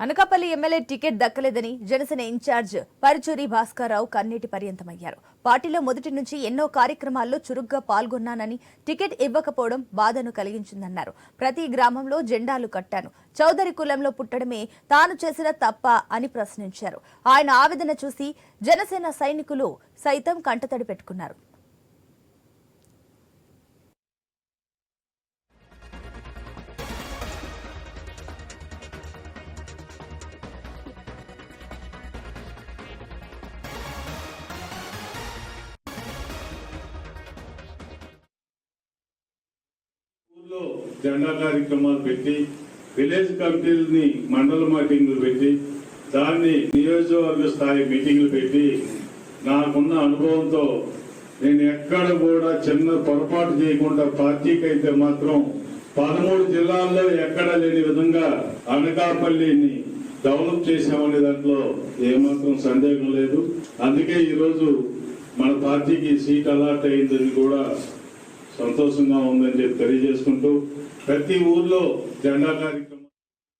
Anakapalli MLA ticket దక్కలేదని Janasena incharge Paruchuri Bhaskar Rao కన్నీటి పర్యంతమయ్యారు. పార్టీలో మొదటి నుంచి ఎన్నో కార్యక్రమాల్లో చురుగ్గా పాల్గొన్నానని టికెట్ ఇవ్వకపోవడం బాధను కలిగించిందన్నారు. ప్రతి గ్రామంలో జెండాలు కట్టాను. చౌదరి కులంలో పుట్టడమే తాను చేసిన తప్ప అని ప్రశ్నించారు. ఆయన ఆవేదన చూసి జనసేన సైనికులు సైతం కంటతడి పెట్టుకున్నారు. జెండా కార్యక్రమాలు పెట్టి విలేజ్ కమిటీలని మండల మీటింగ్లు పెట్టి దాన్ని నియోజకవర్గ స్థాయి మీటింగ్లు పెట్టి నాకున్న అనుభవంతో నేను ఎక్కడ కూడా చిన్న పొరపాటు చేయకుండా పార్టీకి అయితే మాత్రం పదమూడు జిల్లాల్లో ఎక్కడ లేని విధంగా అనకాపల్లిని డెవలప్ చేశామనే దాంట్లో ఏమాత్రం సందేహం లేదు. అందుకే ఈరోజు మన పార్టీకి సీట్ అలాట్ అయిందని కూడా సంతోషంగా ఉందని చెప్పి తెలియజేసుకుంటూ ప్రతి ఊర్లో జెండా కార్యక్రమం